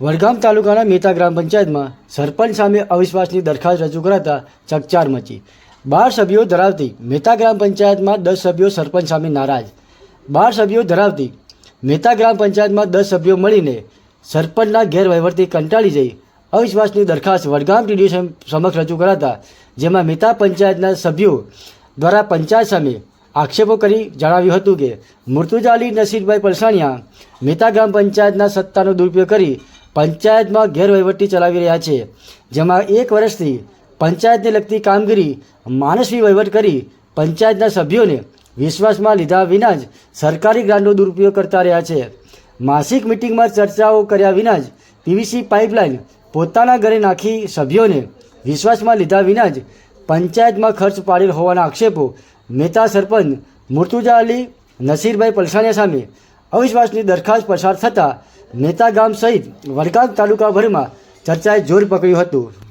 વડગામ તાલુકાના મેતા ગ્રામ પંચાયતમાં સરપંચ સામે અવિશ્વાસની દરખાસ્ત રજૂ કરાતા ચકચાર મચી. બાર સભ્યો ધરાવતી મેતા ગ્રામ પંચાયતમાં દસ સભ્યો સરપંચ સામે નારાજ. બાર સભ્યો ધરાવતી મેતા ગ્રામ પંચાયતમાં દસ સભ્યો મળીને સરપંચના ગેરવહીવટથી કંટાળી જઈ અવિશ્વાસની દરખાસ્ત વડગામ ટીડીઓ સમક્ષ રજૂ કરાતા, જેમાં મેતા પંચાયતના સભ્યો દ્વારા પંચાયત સામે આક્ષેપો કરી જણાવ્યું હતું કે મૃતુજાલી નસીરભાઈ પલસાણિયા મેતા ગ્રામ પંચાયતના સત્તાનો દુરુપયોગ કરી પંચાયતમાં ગેરવહીવટી ચલાવી રહ્યા છે, જેમાં એક વર્ષથી પંચાયતને લગતી કામગીરી માનસવી વહીવટ કરી પંચાયતના સભ્યોને વિશ્વાસમાં લીધા વિના જ સરકારી ગ્રાન્ટનો દુરુપયોગ કરતા રહ્યા છે. માસિક મિટિંગમાં ચર્ચાઓ કર્યા વિના જ પીવીસી પાઇપલાઇન પોતાના ઘરે નાખી સભ્યોને વિશ્વાસમાં લીધા વિના જ પંચાયતમાં ખર્ચ પાડેલ હોવાના આક્ષેપો મહેતા સરપંચ મુર્તુજા અલી, નસીરભાઈ પલસાણિયા સામે અવિશ્વાસની દરખાસ્ત પસાર થતાં મેતા ગામ સહિત વડગામ તાલુકાભરમાં ચર્ચાએ જોર પકડ્યું હતું.